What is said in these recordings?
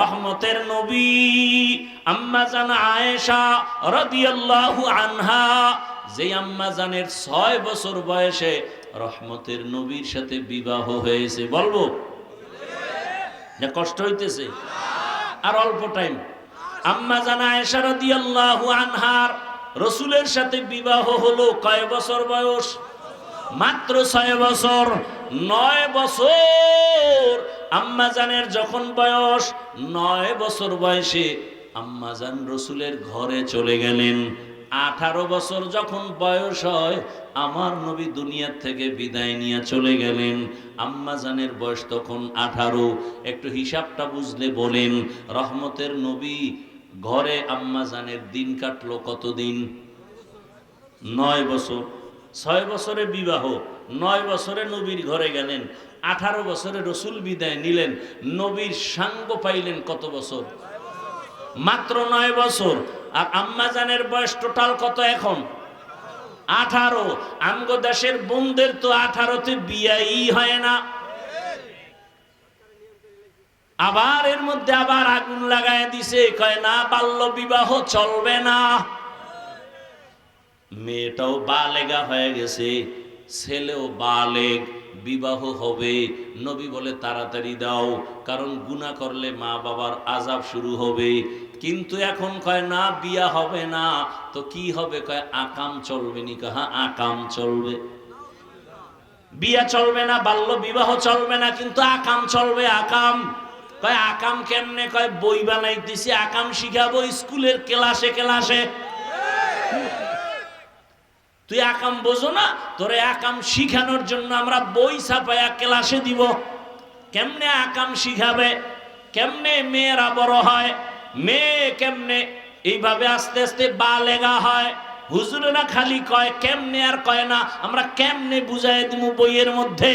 রহমতের নবী আম্মা জান আয়েশা রাদিয়াল্লাহু আনহা, যে আম্মা জানের ছয় বছর বয়সে রহমতের নবীর সাথে বিবাহ হয়েছে। বলব? না, কষ্ট হইতেছে? আর অল্প টাইম। আম্মা জানা আয়েশা রাদিয়াল্লাহু আনহার রসুলের সাথে বিবাহ হলো কয় বছর বয়স? মাত্র ছয় বছর। নয় বছর আম্মাজানের যখন বয়স নয় বছর বয়সে আম্মাজান রসুলের ঘরে চলে গেলেন। আঠারো বছর যখন বয়স হয়, আমার নবী দুনিয়ার থেকে বিদায় নিয়ে চলে গেলেন। আম্মাজানের বয়স তখন আঠারো। একটু হিসাবটা বুঝলে বলেন, রহমতের নবী ঘরে আম্মাজানের দিন কাটলো কতদিন? নয় বছর। ছয় বছরে বিবাহ, নয় বছরে নবীর ঘরে গেলেন। আঠারো বছরে রসুল বিদায় নিলেন, নবীর সাঙ্গ পাইলেন কত বছর? মাত্র নয় বছর। আর আম্মাজানের বয়স টোটাল কত এখন? আঠারো। আমগো দেশের বোনদের তো আঠারোতে বিয়াই হয় না। আবার এর মধ্যে আবার আগুন লাগায় দিছে, কয়, না বাল্য বিবাহ চলবে না। মেয়েটাও বালেগা হয়ে গেছে, ছেলেও বালেগ। বিবাহ হবে। নবী বলে, তাড়াতাড়ি দাও, কারণ গুণা করলে মা বাবার আজাব শুরু হবে। কিন্তু এখন কয়, না, বিয়া হবে না। তো কি হবে? কয়, আকাম চলবে নি। কাহা আকাম চলবে। বিয়া চলবে না, বাল্য বিবাহ চলবে না, কিন্তু আকাম চলবে, আকাম। কয়, আকাম কেমনে? কয়, বই বানাই বানাইতেছি, আকাম শিখাবো স্কুলের ক্লাসে ক্লাসে। তুই আকাম বোঝো না, তোরে আকাম শিখানোর জন্য আমরা বই ছাপায়া ক্লাসে দিব। কেমনে আকাম শিখাবে, কেমনে মেয়েরা বড় হয়, মেয়ে কেমনে, এইভাবে আস্তে আস্তে বা লেগা হয় হুজুরেরা খালি কয়, কেমনে আর কয় না, আমরা কেমনে বুঝাই দিব বইয়ের মধ্যে?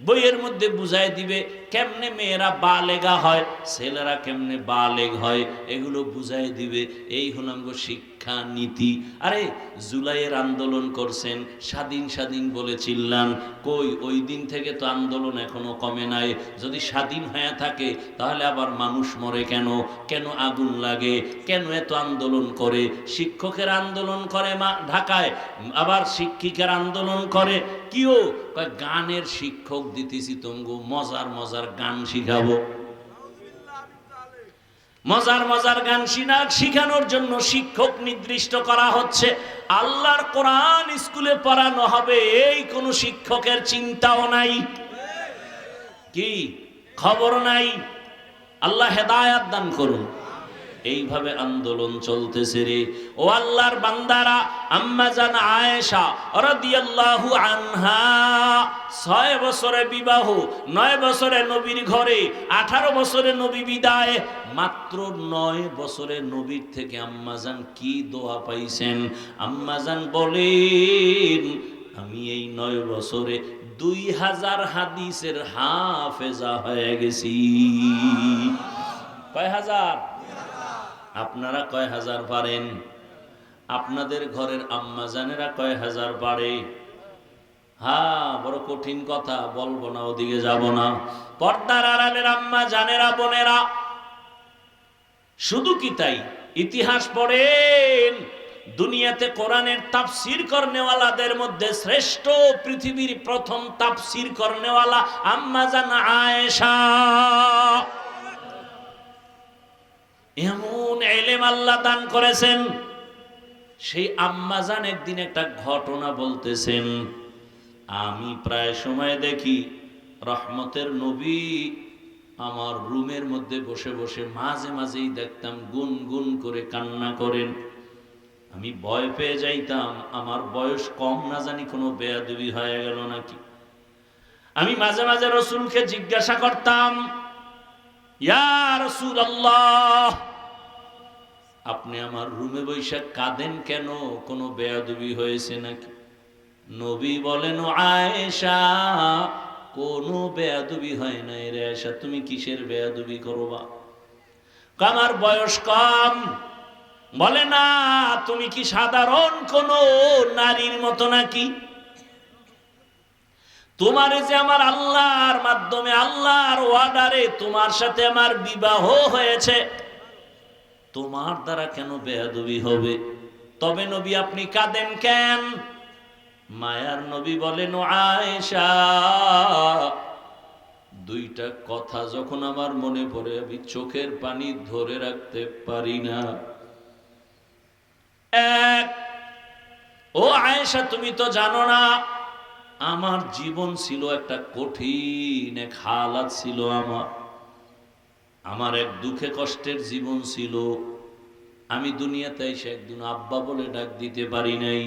বইয়ের মধ্যে বুঝাই দিবে, কেমনে মেয়েরা বালেগা হয়, ছেলেরা কেমনে বালেগ হয়, এগুলো বুঝাই দিবে। এই হলাম গো শিক্ষা। নীতি। আরে, জুলাইয়ের আন্দোলন করছেন, স্বাধীন স্বাধীন বলে চিল্লান। কই, ওই দিন থেকে তো আন্দোলন এখনও কমে নাই। যদি স্বাধীন হয়ে থাকে, তাহলে আবার মানুষ মরে কেন? কেন আগুন লাগে? কেন এত আন্দোলন করে? শিক্ষকের আন্দোলন করে মা, ঢাকায়। আবার শিক্ষিকার আন্দোলন করে। কিও? গানের শিক্ষক দিতেছি তঙ্গু মজার মজার গান শিখাবো। মজার মজার গান শিনা শিখানোর জন্য শিক্ষক নির্দিষ্ট করা হচ্ছে। আল্লাহর কোরআন স্কুলে পড়ানো হবে, এই কোন শিক্ষকের চিন্তাও নাই। কি? খবর নাই? আল্লাহ হেদায়াত দান করুন। এইভাবে আন্দোলন চলতেছে রে। ও আল্লাহর বান্দারা, আম্মা জান আয়েশা রাদিয়াল্লাহু আনহা, ছয় বছরে বিবাহ, নয় বছরে নবীর ঘরে, আঠারো বছরে নবী বিদায়, মাত্র নয় বছরে নবীর থেকে আম্মাজান কি দোয়া পাইছেন? আম্মাজান বলেন, আমি এই নয় বছরে দুই হাজার হাদিসের হাফেজা হয়ে গেছি। কয় হাজার? আপনারা কয় হাজার পারেন? আপনাদের ঘরের আম্মা জানেরা কয় হাজার পারে? হ্যাঁ বড় কঠিন কথা, বলব না, ওদিকে যাব না। পর্দার আড়ালের আম্মা জানেরা, বোনেরা, শুধু কি তাই? ইতিহাস পড়েন, দুনিয়াতে কোরআনের তাফসির করনেওয়ালাদের মধ্যে শ্রেষ্ঠ পৃথিবীর প্রথম তাফসির করনেওয়ালা আম্মা জান আয়েশা। এমন এলেম আল্লাহ দান করেছেন। সেই আম্মাজান একদিন একটা ঘটনা বলতেছেন। আমি প্রায় সময় দেখি রহমতের নবী আমার রুমের মধ্যে বসে বসে মাঝে মাঝেই দেখতাম গুন গুন করে কান্না করেন। আমি ভয় পেয়ে যাইতাম, আমার বয়স কম না জানি কোনো বেয়াদবি হয়ে গেল নাকি। আমি মাঝে মাঝে রসুলকে জিজ্ঞাসা করতাম, ইয়া রসুল আল্লাহ আপনি আমার রুমে বৈশাখ কাঁদেন কেন? কোনো বেয়াদবি হয়েছে নাকি? নবী বলেন, আয়েশা, কোনো বেয়াদবি হয় নাই রে আয়েশা, তুমি কিসের বেয়াদবি করবা? আমার বয়স কম। বলে, না, তুমি কি সাধারণ কোন নারীর মতো নাকি? তোমার যে আমার আল্লাহর মাধ্যমে, আল্লাহর ওয়ার্ডারে তোমার সাথে আমার বিবাহ হয়েছে। তোমার দ্বারা কেন বেয়াদবি হবে? তবে নবী আপনি কাঁদেন কেন? মায়ার নবী বলেন, "ও আয়েশা, দুইটা কথা যখন আমার মনে পড়ে, আমি চোখের পানি ধরে রাখতে পারি না। এক, ও আয়েশা, তুমি তো জানো না, আমার জীবন ছিল একটা কঠিন এক হালাত ছিল আমার। আমার এক দুঃখে কষ্টের জীবন ছিল। আমি দুনিয়াতে এসে একদিন আব্বা বলে ডাক দিতে পারি নাই।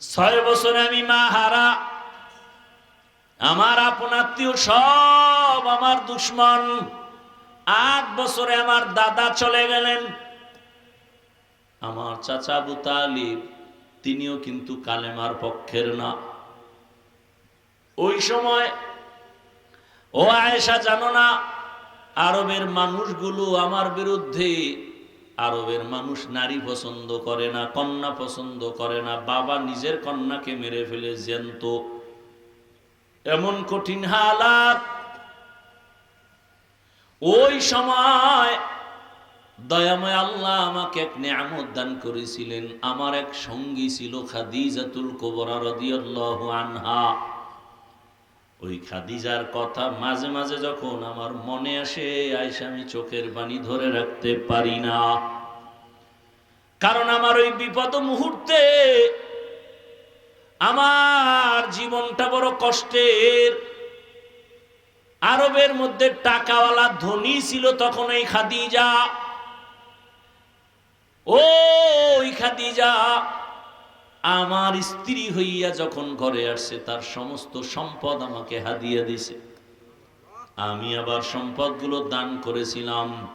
ছয় বছরে আমি মা হারা। আমার আপন আত্মীয় সব আমার দুশ্মন। আট বছরে আমার দাদা চলে গেলেন। আমার চাচা আবু তালিব, তিনিও কিন্তু কালেমার পক্ষের না। ওই সময় ও আয়েশা জানো না আরবের মানুষগুলো আমার বিরুদ্ধে, আরবের মানুষ নারী পছন্দ করে না, কন্যা পছন্দ করে না, বাবা নিজের কন্যাকে মেরে ফেলে জ্যান্ত। এমন কঠিন হালাত। ওই সময় দয়াময় আল্লাহ আমাকে এক নিয়ামত দান করেছিলেন। আমার এক সঙ্গী ছিল খাদিজাতুল কোবরা রাদিয়াল্লাহু আনহা। ওই খাদিজার কথা মাঝে মাঝে যখন আমার মনে আসে আইসা আমি চোখের পানি ধরে রাখতে পারি না। কারণ আমার ওই বিপদ মুহূর্তে আমার জীবনটা বড় কষ্টের। আরবের মধ্যে টাকাওয়ালা ধনী ছিল তখন এই খাদিজা। ওই খাদিজা আমার স্ত্রী হইয়া যখন ঘরে আসছে, তার সমস্ত সম্পদ আমাকে হাদিয়া দিছে। আমি আবার সম্পদগুলো দান করেছিলাম।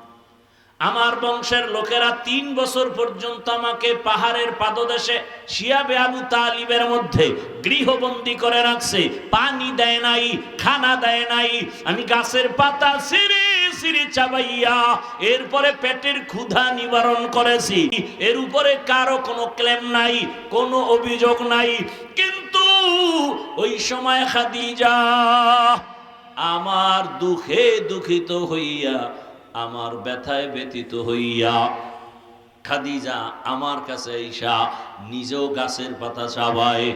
আমার বংশের লোকেরা তিন বছর পর্যন্ত আমাকে পাহাড়ের পাদদেশে শিয়াবে আবু তালিবের মধ্যে গৃহবন্দী করে রাখছে। পানি দেয় নাই, খানা দেয় নাই। আমি গাছের পাতা সিঁড়ি চাবাইয়া এরপরে পেটের ক্ষুধা নিবারণ করেছি। এর উপরে কারও কোনো ক্লেম নাই, কোনো অভিযোগ নাই। কিন্তু ওই সময় খাদিজা আমার দুঃখে দুঃখিত হইয়া আমার ব্যথায় ব্যতীত হইয়া, খাদিজা আমার কাছে ঈশা নিজেও গাছের পাতা চাবায়,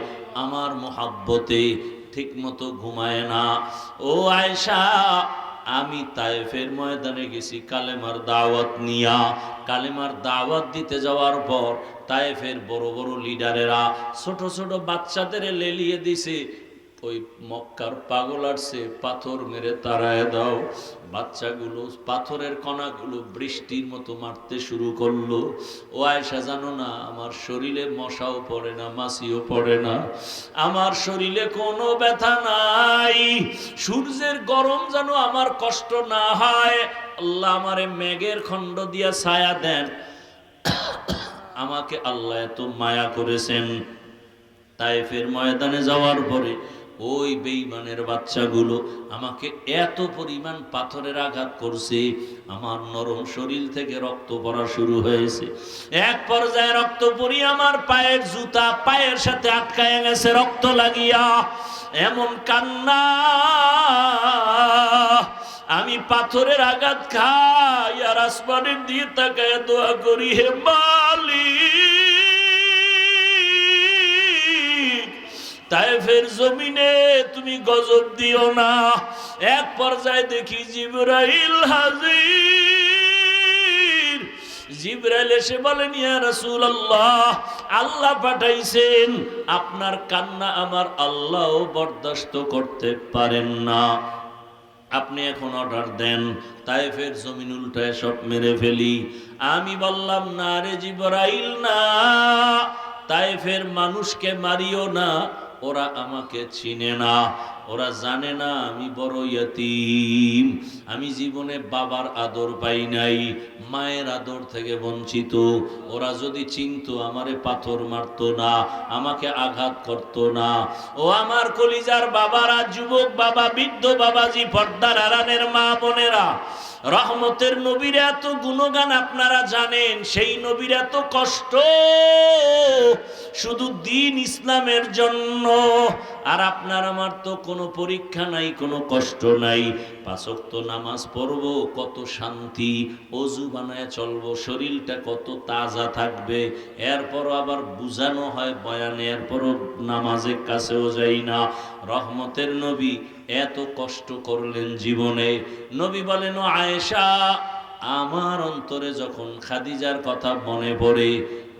আমার মোহাব্বতে ঠিক মতো ঘুমায় না। ও আয়সা আমি তায়েফের ময়দানে গেছি কালেমার দাওয়াত নিয়া। কালেমার দাওয়াত দিতে যাওয়ার পর তায়েফের বড় বড় লিডারেরা ছোট ছোট বাচ্চাদের লেলিয়ে দিছে। ওই মক্কার পাগল আসছে পাথর মেরে তাড়ায় দাও। বাচ্চাগুলো পাথরের কণাগুলো বৃষ্টির মতো মারতে শুরু করল। ও আয়সা জানো না, আমার শরীরে মশাও পড়ে না, মাছিও পড়ে না। আমার শরীরে কোনো ব্যথা নাই। সূর্যের গরম যেন আমার কষ্ট না হয়। আল্লাহ আমারে মেঘের খণ্ড দিয়া ছায়া দেন। আমাকে আল্লাহ এত মায়া করেছেন। তাইফের ময়দানে যাওয়ার পরে ওই বেইমানের বাচ্চাগুলো আমাকে এত পরিমাণ পাথরের আঘাত করছে, আমার নরম শরীর থেকে রক্ত পড়া শুরু হয়েছে। এক পর্যায়ে রক্ত পরি আমার পায়ের জুতা পায়ের সাথে আটকায় গেছে, রক্ত লাগিয়া এমন কান্না। আমি পাথরের আঘাত খাই আর আসমানের দিয়ে তাকায় দোয়া করি, হে মালিক তাইফের জমিনে তুমি গজব দিও না। এক পর্যায়ে দেখি জিবরাইল হাজির। জিবরাইল এসে বলেন, ইয়া রাসূলুল্লাহ, আল্লাহ পাঠাইছেন। আপনার কান্না আমার আল্লাহও বরদাস্ত করতে পারেন না। আপনি এখন অর্ডার দেন তাইফের জমিন উল্টায় সব মেরে ফেলি। আমি বললাম, না রে জিবরাইল, না। তাইফের মানুষকে মারিও না ওরা আমাকে চিনে না। ওরা জানে না আমি বড় ইয়তিম। আমি জীবনে বাবার আদর পাই নাই, মায়ের আদর থেকে বঞ্চিত। ওরা যদি চিনতো, আমারে পাথর মারতো না, আমাকে আঘাত করতো না। ও আমার কলিজার বাবারা, যুবক বাবা, বৃদ্ধ বাবাজি, পর্দার আরানের মা বোনেরা, রহমতের নবীর এত গুণগান আপনারা জানেন, সেই নবীর এত কষ্ট। শুধু দিন ইসলামের জন্য। আর আপনার আমার তো কোনো পরীক্ষা নাই, কোনো কষ্ট নাই। পাঁচক্ত নামাজ পড়ব, কত শান্তি, অজু বানায় চলবো, শরীরটা কত তাজা থাকবে। এরপর আবার বুঝানো হয় বয়ানে, এরপরও নামাজের কাছেও যাই না। রহমতের নবী এত কষ্ট করলেন জীবনে। নবী বলেন আয়েশা, আমার অন্তরে যখন খাদিজার কথা মনে পড়ে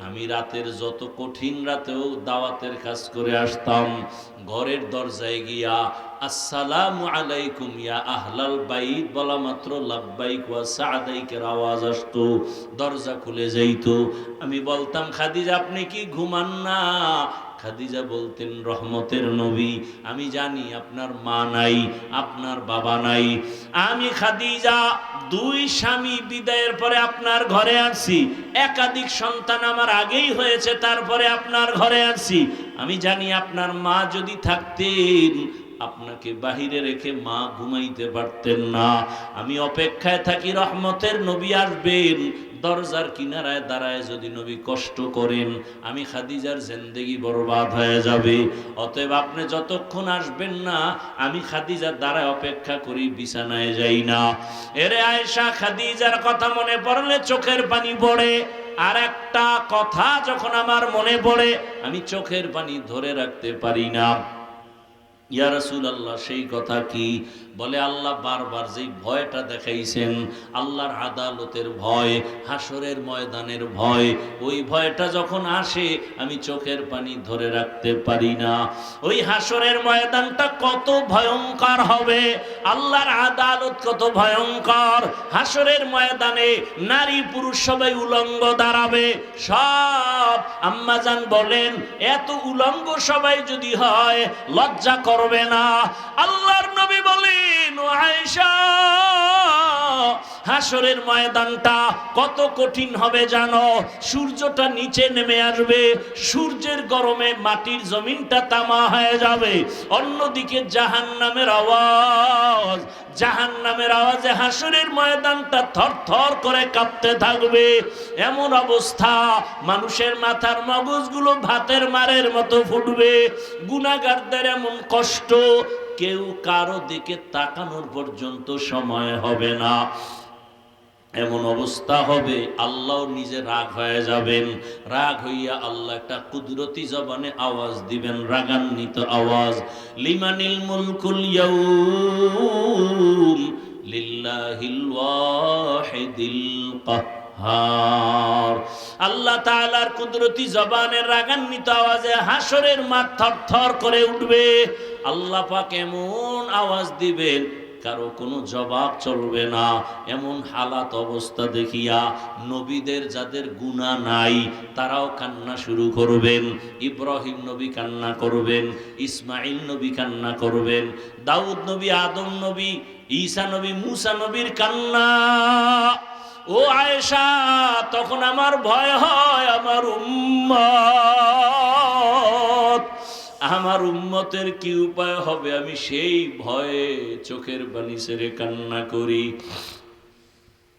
আমি রাতের যত কঠিন রাতেও দাওয়াতের কাজ করে আসতাম, ঘরের দরজায় গিয়া, আসসালামু আলাইকুম ইয়া আহলাল বাইত বলা মাত্র লাব্বাইক ওয়া সাদাইকের আওয়াজ আসতো, দরজা খুলে যাইতো। আমি বলতাম, খাদিজা, আপনি কি ঘুমান না? খাদিজা বলতেন, রহমতের নবী, আমি জানি আপনার মা নাই, আপনার বাবা নাই। আমি খাদিজা, দুই স্বামী বিদায়ের পরে আপনার ঘরে আসছি। একাধিক সন্তান আমার আগেই হয়েছে, তারপরে আপনার ঘরে আসছি। আমি জানি আপনার মা যদি থাকতেন আপনাকে বাহিরে রেখে মা ঘুমাইতে পারতেন না। আমি অপেক্ষায় থাকি, রহমতের নবী আসবেন। দরজার কিনারায় দাঁড়ায় যদি নবী কষ্ট করেন, আমি খাদিজার জেন্দেগি বরবাদ হয়ে যাবে। অতএব আপনি যতক্ষণ আসবেন না, আমি খাদিজার দ্বারায় অপেক্ষা করি, বিছানায় যাই না। এরে আয়েশা, খাদিজার কথা মনে পড়লে চোখের পানি পড়ে। আর একটা কথা যখন আমার মনে পড়ে, আমি চোখের পানি ধরে রাখতে পারি না। ইয়া রাসূল আল্লাহ সেই কথা কি? বলে আল্লাহ বারবার যেই ভয়টা দেখাইছেন, আল্লাহর আদালতের ভয় হাসরের ময়দানের ভয়, ওই ভয়টা যখন আসে, আমি চোখের পানি ধরে রাখতে পারি না। ওই হাসরের ময়দানটা কত ভয়ঙ্কর হবে, আল্লাহর আদালত কত ভয়ঙ্কর। হাসরের ময়দানে নারী পুরুষ সবাই উলঙ্গ দাঁড়াবে, সব আম্মাজান বলেন, এত উলঙ্গ সবাই যদি হয়, লজ্জা করবে না। আল্লাহর নবী বলেন আয়েশা হাসরের ময়দানটা কত কঠিন হবে জানো? সূর্যটা নিচে নেমে আসবে, সূর্যের গরমে মাটির জমিনটা তামা হয়ে যাবে। অন্যদিকে জাহান নামের আওয়াজ জাহান নামের আওয়াজে হাসরের ময়দানটা থর থর করে কাঁপতে থাকবে। এমন অবস্থা, মানুষের মাথার মগজগুলো ভাতের মারের মতো ফুটবে। গুণাগারদের এমন কষ্ট কেউ কারও দিকে তাকানোর পর্যন্ত সময় হবে না। এমন অবস্থা হবে, আল্লাহ নিজে রাগ হয়ে যাবেন। রাগ হইয়া আল্লাহ একটা কুদরতি জবানে আওয়াজ দিবেন, রাগান্বিত আওয়াজ। লিমানিল মুলকুল ইয়াউম লিল্লাহিল ওয়াহিদিল কাহ্হার আল্লাহ তাআলার কুদরতি জবানের রাগান্বিত আওয়াজে হাসরের মাঠ থরথর করে উঠবে। আল্লাহ পাক এমন আওয়াজ দিবেন, কারও কোনো জবাব চলবে না। এমন হালাত অবস্থা দেখিয়া নবীদের যাদের গুণা নাই, তারাও কান্না শুরু করবেন। ইব্রাহিম নবী কান্না করবেন ইসমাইল নবী কান্না করবেন, দাউদ নবী, আদম নবী, ঈসা নবী, মুসা নবীর কান্না। ও আয়েশা, তখন আমার ভয় হয়, আমার উম্মত আমার উম্মতের কি উপায় হবে? আমি সেই ভয়ে চোখের বানি সেরে কান্না করি।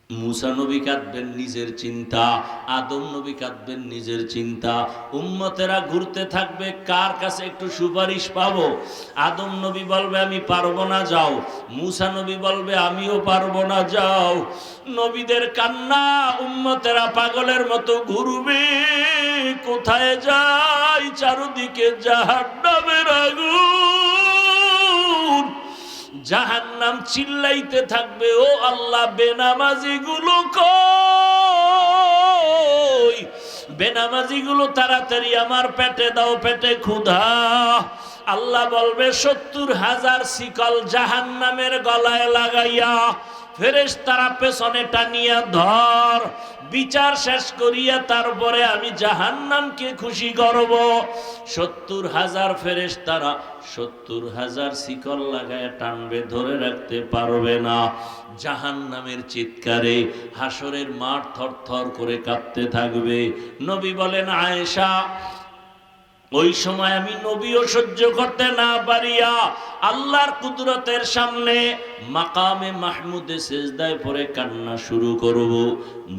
মুসা নবী কাঁদবেন নিজের চিন্তা, আদম নবী কাঁদবেন নিজের চিন্তা। উম্মতেরা ঘুরতে থাকবে, কার কাছে একটু সুপারিশ পাবো? আদম নবী বলবে, আমি পারব না, যাও। মুসা নবী বলবে, আমিও পারব না, যাও। নবীদের কান্না উম্মতেরা পাগলের মতো ঘুরবে। কোথায় যাই চারদিকে জাহান্নামের আগুন? জাহান্নাম চিল্লাইতে থাকবে, ও আল্লাহ বেনামাজি গুলো বেনামাজি গুলো তাড়াতাড়ি আমার পেটে দাও, পেটে ক্ষুধা। আল্লাহ বলবে, সত্তর হাজার শিকল জাহান নামের গলায় লাগাইয়া ফেরেশতারা পেছনে টানিয়া, ধর, বিচার শেষ করিয়া তারপরে আমি জাহান্নামকে খুশি করব। সত্তর হাজার ফেরেশতারা সত্তর হাজার শিকল লাগায় টানবে, ধরে রাখতে পারবে না। জাহান্নামের চিৎকারে হাসরের মাঠ থরথর করে কাঁপতে থাকবে। নবী বলেন, আয়েশা ওই সময় আমি নবীও সহ্য করতে না পারিয়া আল্লাহর কুদরতের সামনে মাকামে মাহমুদে সেজদায় পরে কান্না শুরু করব।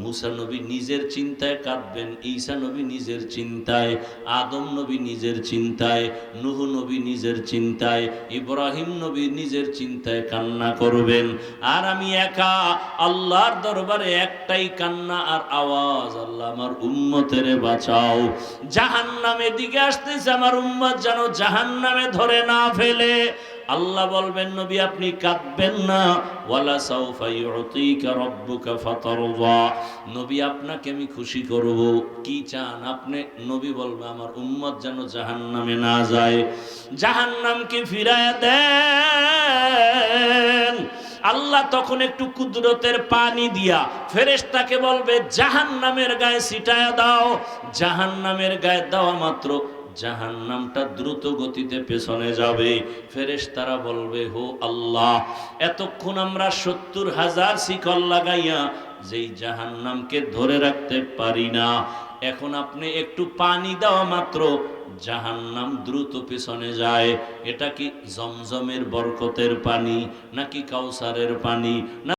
মুসা নবী নিজের চিন্তায় কাঁদবেন, ঈসা নবী নিজের চিন্তায়, আদম নবী নিজের চিন্তায়, নুহ নবী নিজের চিন্তায়, ইব্রাহিম নবী নিজের চিন্তায় কান্না করবেন। আর আমি একা আল্লাহর দরবারে একটাই কান্না আর আওয়াজ, আল্লাহ আমার উম্মতের বাঁচাও। জাহান্নামের দিকে আসতেছে আমার উম্মত যেন জাহান্নামে ধরে না ফেলে। আল্লাহ বলবেন, নবী, আপনি কাঁদবেন না। ওয়ালা সাউফা ইউতিকা রাব্বুকা ফাতারদা। নবী, আপনাকে আমি খুশি করব। কি চান আপনি? নবী বলবে, আমার উম্মত যেন জাহান্নামে না যায়। জাহান্নামকে ফিরায় দেন। আল্লাহ তখন একটু কুদরতের পানি দিয়া ফেরেশতাকে বলবে, জাহান্নামের গায়ে ছিটায়া দাও। জাহান্নামের গায়ে দেওয়া মাত্র জাহান নামটা দ্রুত গতিতে পেছনে যাবে। ফেরেশ তারা বলবে, হো আল্লাহ, এতক্ষণ আমরা সত্তর হাজার শিকল লাগাইয়া যেই জাহান নামকে ধরে রাখতে পারি না, এখন আপনি একটু পানি দেওয়া মাত্র, জাহান্নাম দ্রুত পেছনে যায়। এটা কি জমজমের বরকতের পানি, নাকি কাউসারের পানি, না